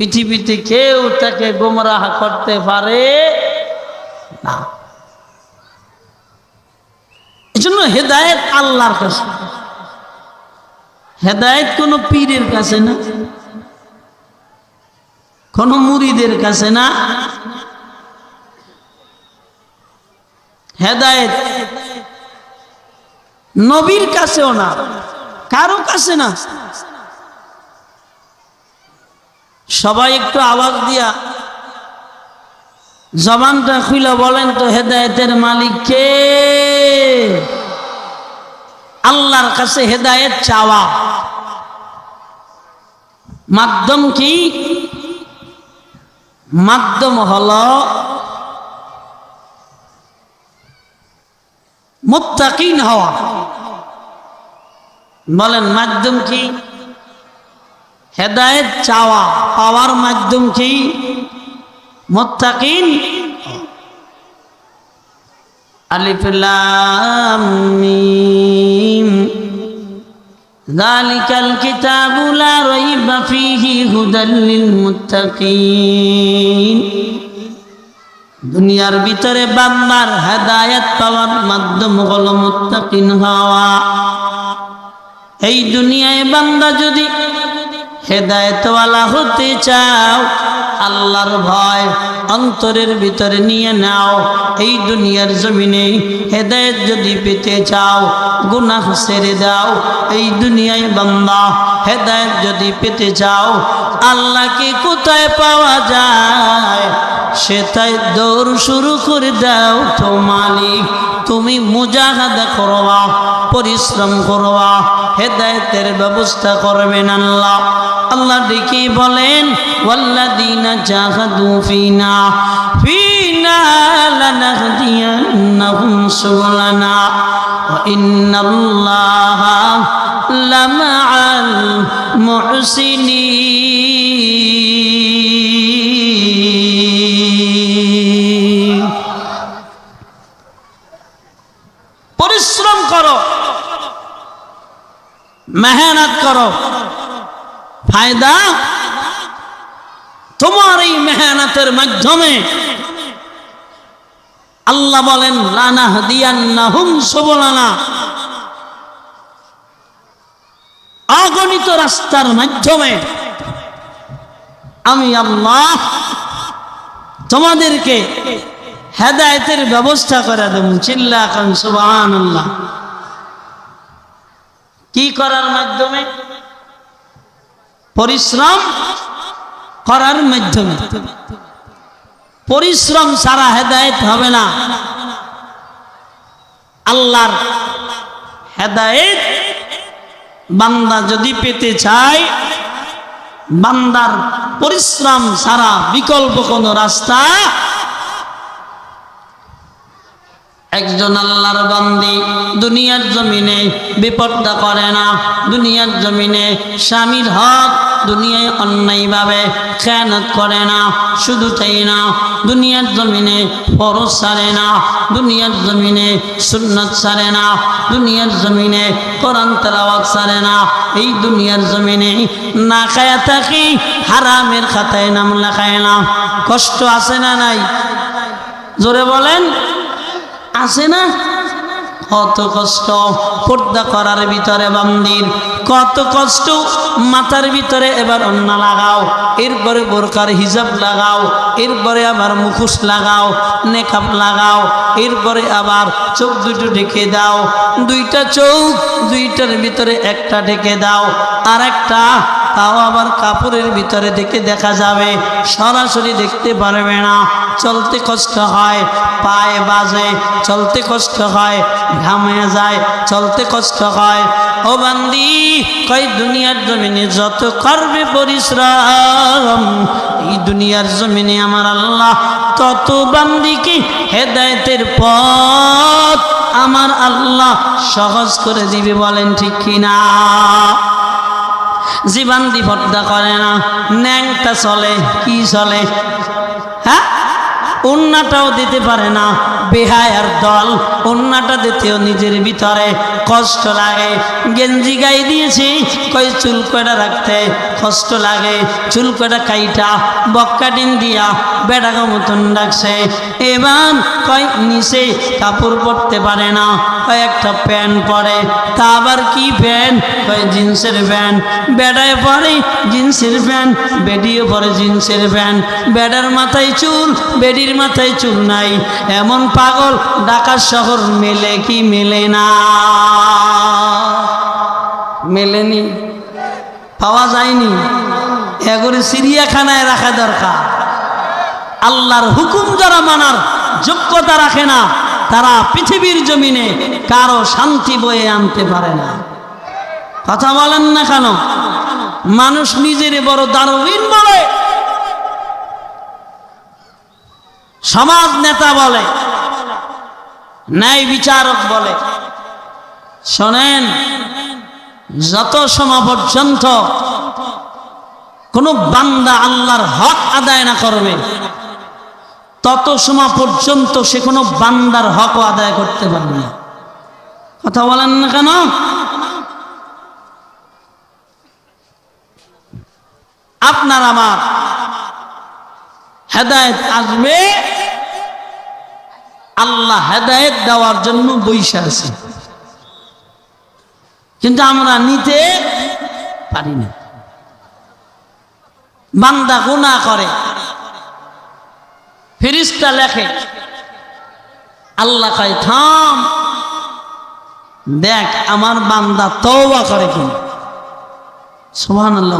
পৃথিবীতে কেউ তাকে গোমরাহ করতে পারে না। এজন্য হেদায়েত আল্লাহর কাছে। হেদায়েত কোনো পীরের কাছে না, কোনো মুরিদের কাছে না। হেদায়েত নবীর কাছেও না, কারও কাছে না। সবাই একটু আওয়াজ দিয়া জবানটা খুলে বলেন তো, হেদায়েতের মালিক কে? আল্লাহর কাছে হেদায়েত চাওয়া। মাধ্যম কি? মাধ্যম হল মুত্তাকিন হওয়া। বলেন মাধ্যম কি? হেদায়েত চাওয়া পাওয়ার মাধ্যম কি মুত্তাকিন আলিফ লাম মিম ذلك الكتاب لا ريب فيه هدى للمتقين দুনিয়ার ভিতরে বান্দার হেদায়েত পাওয়ার মাধ্যম হলো মুত্তাকিন হওয়া এই দুনিয়ায় বান্দা যদি হেদায়তওয়ালা হতে চাও, আল্লাহর ভয় অন্তরের ভিতরে নিয়ে নাও। এই দুনিয়ার জমিনে হেদায়ত যদি পেতে চাও, গুনাহ ছেড়ে দাও। এই দুনিয়ায় বান্দা হেদায়ত যদি পেতে চাও, আল্লাহকে কোথায় পাওয়া যায়? সেটাই দৌড় শুরু করে দাও তো মালিক। তুমি মুজাহাদা করবা, পরিশ্রম করবা, হেদায়তের ব্যবস্থা করবেন আল্লাহ। আল্লাহ ডেকে বলেন ওয়াল্লাদিনা জাহাদু ফিনা ফিনা লানাহদিয়ান্নাহুম সুবুলানা, ওয়া মেহনত করো। ফায়দা? তোমার এই মেহনতের মাধ্যমে আল্লাহ বলেন, লানা হদিয়ান্নাহুম সুবলানা। অগণিত রাস্তার মাধ্যমে আমি আল্লাহ তোমাদেরকে হেদায়েতের ব্যবস্থা করে দেব। চিল্লা খান সুবাহান আল্লাহ কি করার মাধ্যমে? পরিশ্রম করার মাধ্যমে। পরিশ্রম সারা হেদায়েত হবে না। আল্লাহর হেদায়েত বান্দা যদি পেতে চায়, বান্দার পরিশ্রম সারা বিকল্প কোনো রাস্তা একজন আল্লাহর বান্দি দুনিয়ার জমিনে বিপদটা করে না। দুনিয়ার জমিনে স্বামীর হক দুনিয়ায় অন্যায়ভাবে খেয়ানত করে না, শুধু তাই না, দুনিয়ার জমিনে ফরজ সারে না, দুনিয়ার জমিনে সুন্নত সারে না, দুনিয়ার জমিনে কোরআন তেলাওয়াত সারে না, এই দুনিয়ার জমিনে না খায়া থাকি হারামের খাতায় নাম লেখায় না। কষ্ট আছে না নাই? জোরে বলেন। আছে না? কত কষ্ট পর্দা করার ভিতরে বান্দির কত কষ্ট মাথার ভিতরে এবার অন্য লাগাও, এরপরে বোরকার হিজাব লাগাও, এরপরে আবার মুখোশ লাগাও নেকাপ লাগাও, এরপরে আবার চোখ দুটো ঢেকে দাও, দুইটা চোখ দুইটার ভিতরে একটা ঢেকে দাও আর একটা তাও আবার কাপড়ের ভিতরে দেখে দেখা যাবে, সরাসরি দেখতে পারবে না। চলতে কষ্ট হয়, পায়ে বাজে, চলতে কষ্ট হয়, ঘামে যায়, চলতে কষ্ট হয়। ও বান্দি কই দুনিয়ার জমিনে যত করবে পরিশ্রম, এই দুনিয়ার জমিনে আমার আল্লাহ তত বান্দিকে হেদায়তের পথ আমার আল্লাহ সহজ করে দিবে বলেন ঠিক কিনা? জীবন পর্দা করে না। ন্যাংটা চলে কি চলে? হ্যাঁ? অন্যটাও দিতে পারে না। বেহায়ার দল অন্যটা দিতেও নিজের ভিতরে কষ্ট লাগে। গেঞ্জি গাই দিয়েছি, কই চুল কয়টা রাখতে কষ্ট লাগে। চুল কয়টা কাইটা বক্কাটিন দিয়া বেড়াগো মতন রাখছে এবার কয় নিচে কাপড় পরতে পারে না কয় একটা প্যান্ট পরে। তা আবার কি প্যান্ট? কয় জিন্সের প্যান্ট। বেড়ায় পরে জিন্সের প্যান্ট বেডিও পরে জিন্সের প্যান্ট। বেডার মাথায় চুল, বেডির মাথায় চুল নাই, এমন পাগল ঢাকা শহর মেলে কি মেলে না? মেলেনি, পাওয়া যায়নি। এগুলি চিড়িয়াখানায় রাখা দরকার। আল্লাহর হুকুম যারা মানার, যোগ্যতা রাখে না, তারা পৃথিবীর জমিনে কারও শান্তি বয়ে আনতে পারে না। কথা বলেন না কেন? মানুষ নিজের বড় দারুণ বলে। সমাজ নেতা বলে, ন্যায় বিচারক বলে। শোনেন, যত সময় পর্যন্ত কোন বান্দা আল্লাহর হক আদায় না করবে, তত সময় পর্যন্ত সে কোনো বান্দার হক আদায় করতে পারবে না। কথা বলেন না কেন? আপনার আমার হেদায়ত আসবে, আল্লাহ হেদায়ত দেওয়ার জন্য বৈশা আছে। কিন্তু আমরা নিতে পারি না। বান্দা গুণা করে ফিরিস্তা লেখে, আল্লাহ কয়, থাম, দেখ আমার বান্দা তওবা করে কিনা। সোহান আল্লাহ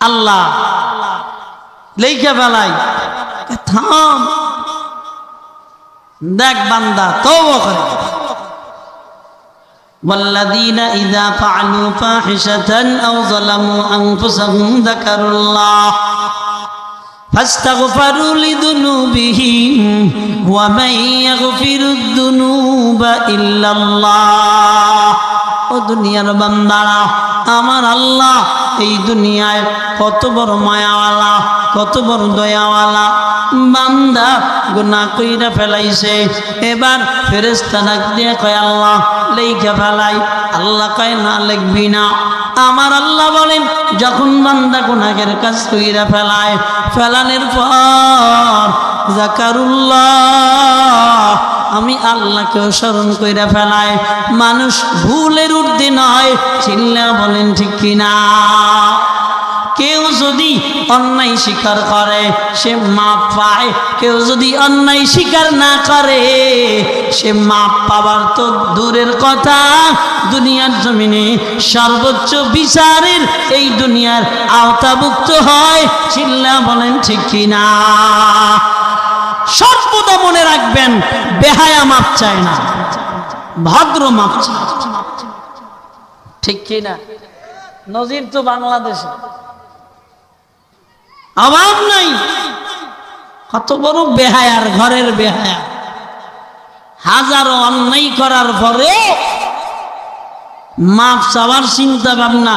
আল্লাহ লেখে বেলাই থাম দেখ বান্দা তওবা করে কিনা والذين إذا فعلوا فاحشة أو ظلموا أنفسهم ذكروا الله فاستغفروا لذنوبهم ومن يغفر الذنوب إلا الله ও দুনিয়ার বান্দারা আমার আল্লাহ এই দুনিয়ায় কত বড় মায়াওয়ালা, কত বড় দয়াওয়ালা। বান্দা গুনাহ কইরা ফেলাইছে। এবার ফেরেস্তা ডাক দিয়ে কয়, আল্লাহ লেখা ফেলাই। আল্লাহ কয়, না, লিখবি না। আমার আল্লাহ বলেন, যখন বান্দা গুনাহের কাজ কইরা ফেলায়, ফেলানোর পর জাকারুল্লাহ আমি আল্লাহকেও স্মরণ কইরা ফেলায় মানুষ ভুলের ঊর্ধ্বে নয়, চিল্লা বলেন ঠিক কিনা? কেউ যদি অন্যায় স্বীকার করে, সে মাপ পায়। কেউ যদি অন্যায় স্বীকার না করে, সে মাপ পাবার তো দূরের কথা। দুনিয়ার জমিনে সর্বোচ্চ বিচারের এই দুনিয়ার আওতাভুক্ত হয়, চিল্লা বলেন ঠিক কিনা? সর্বদা মনে রাখবেন বেহায়া মাপ চায় না ভদ্র মাপ চায়। ঠিক কিনা নজির তো বাংলাদেশে। অভাব নাই। কত বড় বেহায়ার ঘরের বেহায়া। হাজারো অন্যায় করার পরে মাপ চাওয়ার চিন্তা ভাবনা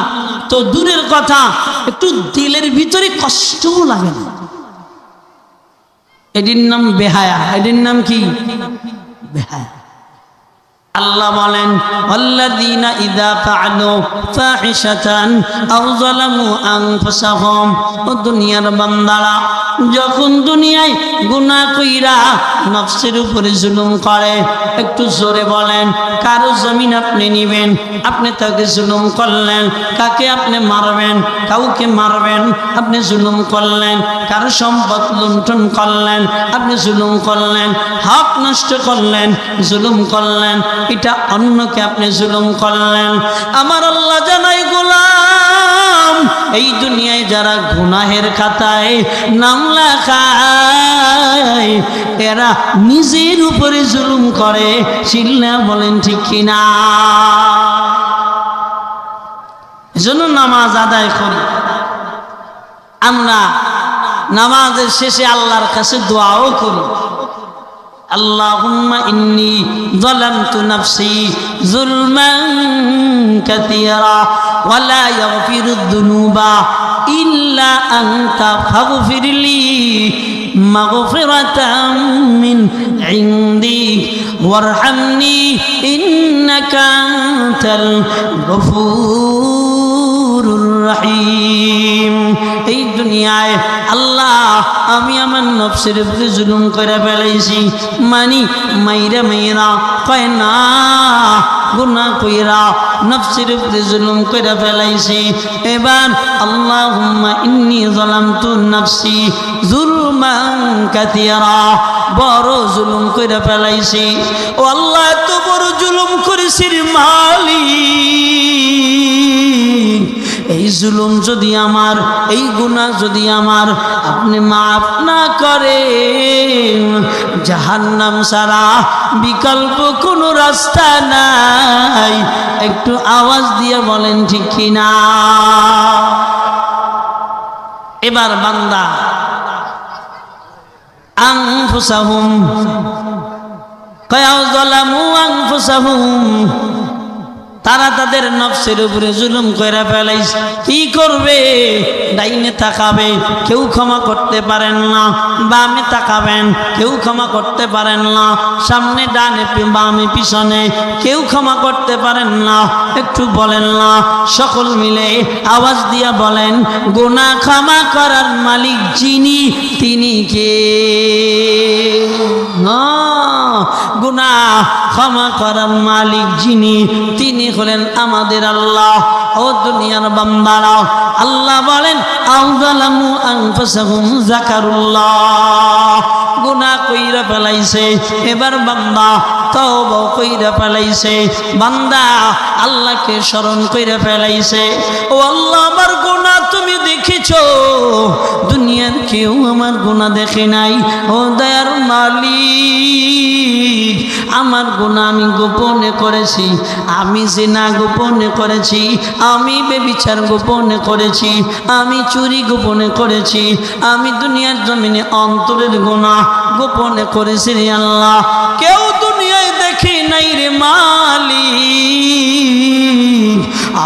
তো দূরের কথা একটু দিলের ভিতরে কষ্টও লাগে না। এটির নাম বেহায়া। এটির নাম কি? বেহায়া। আল্লাহ বলেন, আল্লাযীনা ইযা ফাআলু ফাহিশাতান আও যালামু আনফুসাহুম ও দুনিয়ার বান্দারা, যখন দুনিয়ায় গুনাহ কইরা নফসের উপরে জুলুম করে, একটু জোরে বলেন, কারও জমিন আপনি নেবেন, আপনি তাকে জুলুম করলেন, কাকে আপনি মারবেন, কাউকে মারবেন, আপনি জুলুম করলেন, কারও সম্পদ লুণ্ঠন করলেন, আপনি জুলুম করলেন, হক নষ্ট করলেন, জুলুম করলেন এটা অন্যকে আপনি জুলুম করলেন। আমার আল্লাহ জানাই গোলাম, এই দুনিয়ায় যারা গুনাহের খাতায় নাম লেখায়, এরা নিজের উপরে জুলুম করে। চিল্লা বলেন, ঠিক কিনা? এজন্য নামাজ আদায় করি। আমরা নামাজের শেষে আল্লাহর কাছে দোয়াও করি। আল্লাহুম্মা ইন্নি যালামতু নাফসি যুলমান কাসীরা ওয়া লা ইয়াগফিরুদ যুনুবা ইল্লা আনতা ফাগফিরলি মাগফিরাতাম মিন ইনদিক ওয়ারহামনি ইন্নাকা আনতাল গফুর রহিম। এই দুনিয়ায় আল্লাহ, আমি আমার নফসের উপরে জুলুম করে ফেলাইছি। মানি, মাইরা মাইরা, কয় না গুনা কইরা নফসের উপরে জুলুম করে ফেলাইছি। এবার আল্লাহ ইন্নি জলাম তু নফসি জুলমান কাতিয়ারা বড় জুলুম করে ফেলাইছি। ও আল্লাহ, এত বড় জুলুম করেছি মালিক। এই জুলুম যদি আমার, এই গুনাহ যদি আমার, আপনি মাফ না করে জাহান্নাম সারা বিকল্প কোনো রাস্তা নাই। একটু আওয়াজ দিয়ে বলেন, ঠিক কিনা এবার বান্দা আংফুসাহুম কয়াও জলামু আংফুসাহুম তারা তাদের নফসের উপরে জুলুম করে ফেলাইছে কি করবে? ডাইনে তাকাবে। কেউ ক্ষমা করতে পারেন না। বামে তাকাবেন। কেউ ক্ষমা করতে পারেন না। সামনে, ডানে, বামে, পিছনে কেউ ক্ষমা করতে পারেন না। একটু বলেন না। সকল মিলে আওয়াজ দিয়া বলেন গোনা ক্ষমা করার মালিক যিনি, তিনি কে? গুনাহ ক্ষমা করার মালিক যিনি, তিনি হলেন আমাদের আল্লাহ। ও দুনিয়ার বান্দারা আল্লাহ বলেন আউযালামু আনফুসাহুম জাকারুল্লাহ গুনাহ কইরা ফেলাইছে। এবার বান্দা তওবা কইরা ফেলাইছে। বান্দা আল্লাহকে স্মরণ কইরা ফেলাইছে। ও আল্লাহ, আমার গুনাহ তুমি দেখেছ। দুনিয়ার কেউ আমার গুনাহ দেখে নাই। ও দয়ার মালিক, আমার গুণা আমি গোপনে করেছি। আমি জেনা গোপনে করেছি। আমি বেবিচার গোপনে করেছি। আমি চুরি গোপনে করেছি। আমি দুনিয়ার জমিনে অন্তরের গুণা গোপনে করেছি রে আল্লাহ। কেউ দুনিয়ায় দেখি নাই রে মালিক।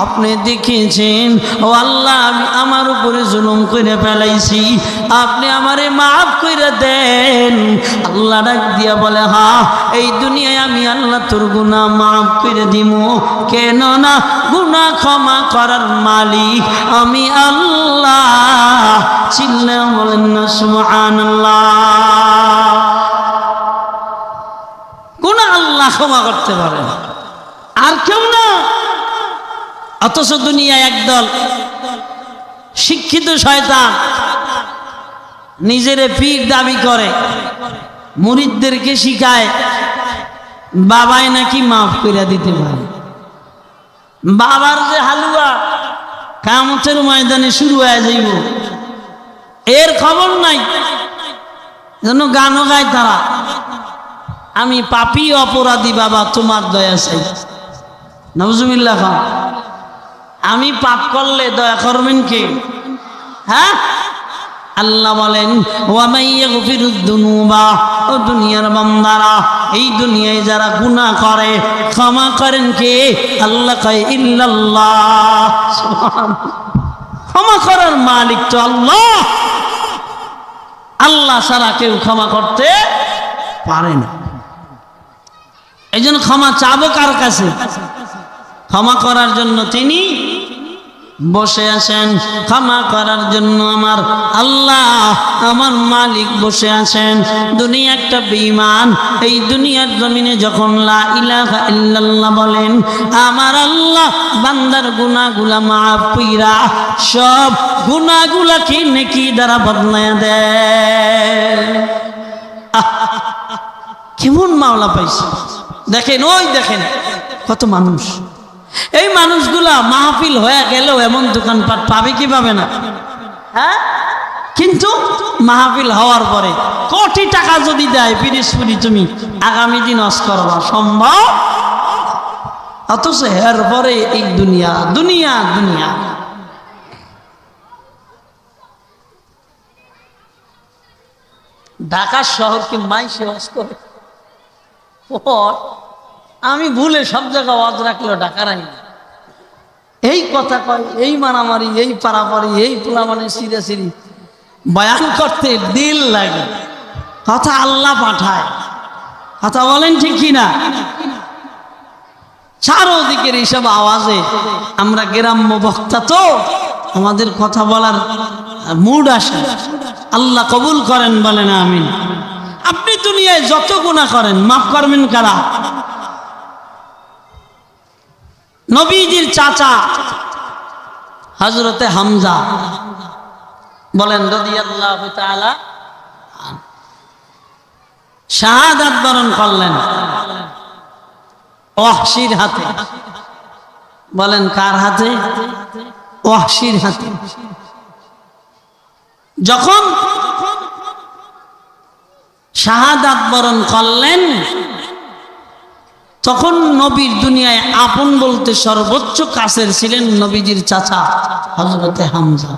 আপনি দেখেছেন? ও আল্লাহ, আমি আমার উপরে জুলুম করে ফেলাইছি। আপনি আমারে মাফ করে দেন। আল্লাহ ডাক দিয়া বলে, হা, এই দুনিয়ায় আমি আল্লাহ তোর গুনাহ মাফ করে দিব। কেন না গুনাহ ক্ষমা করার মালিক আমি আল্লাহ। চিল্লা বলেন, না, সুবহানাল্লাহ। গুনাহ আল্লাহ ক্ষমা করতে পারে আর কেউ না। অথচ দুনিয়ায় একদল শিক্ষিত শয়তান নিজেরে পীর দাবি করে, মুরিদদেরকে শিখায়, বাবাই নাকি মাফ করে দিতে পারে। বাবার যে হালুয়া কামতের ময়দানে শুরু হয়ে যাইব, এর খবর নাই। যেন গানও গায় তারা, আমি পাপি অপরাধী বাবা, তোমার দয়া চাই। নজুমিল্লা খান। আমি পাপ করলে দয়া করবেন কে? হ্যাঁ? আল্লাহ বলেন ও দুনিয়ার বান্দারা, এই দুনিয়ায় যারা গুনাহ করে, ক্ষমা করেন কে? আল্লাহ কয়, ইল্লাল্লাহ ক্ষমা করার মালিক তো আল্লাহ। আল্লাহ ছাড়া কেউ ক্ষমা করতে পারে না। এই ক্ষমা চাবো কার কাছে? ক্ষমা করার জন্য তিনি বসে আছেন ক্ষমা করার জন্য আমার আল্লাহ আমার মালিক বসে আছেন। দুনিয়া একটা বেঈমান এই দুনিয়ার জমিনে যখন লা ইলাহা ইল্লাল্লাহ বলেন আমার আল্লাহ বান্দার গুনাহগুলা মাফ কইরা সব গুনাহগুলাকে নেকি দ্বারা বদলায়া আহ, কেমন মাওলা পাইছে। দেখেন ওই দেখেন কত মানুষ। এই মানুষগুলা মাহফিল হয়ে গেলেও এমন দোকানপাট পাবে কি পাবে না? হ্যাঁ? কিন্তু মাহফিল হওয়ার পরে কোটি টাকা যদি দেয় পিরিসপুরি তুমি, আগামী দিন অস করবা, সম্ভব? অথচ এর পরে এই দুনিয়া দুনিয়া দুনিয়া। ঢাকা শহরকে মাইসে অস করে? পর আমি ভুলে সব জায়গায় ওয়াজ রাখল ঢাকার আইন এই কথা কয়, এই মারামারি, এই পারাপারি, এই পোলামানি সিরে সিরি বয়ান করতে দিল লাগে। কথা আল্লাহ পাঠায়। কথা বলেন ঠিক কিনা? চারোদিকের এইসব আওয়াজে আমরা গ্রাম্য বক্তা তো, আমাদের কথা বলার মুড আসে। আল্লাহ কবুল করেন বলেন, আমিন। আপনি দুনিয়ায় যত গুণা করেন, মাফ করবেন কারা? নবীজির চাচা হজরতে হামজা বলেন রদি আল্লাহ শাহাদাত বরণ করলেন। ওয়াহশির হাতে। বলেন কার হাতে? ওয়াহশির হাতে। যখন শাহাদাত বরণ করলেন তখন নবীর দুনিয়ায় আপন বলতে সর্বোচ্চ কাছের ছিলেন নবীজির চাচা হজরতে হামজা।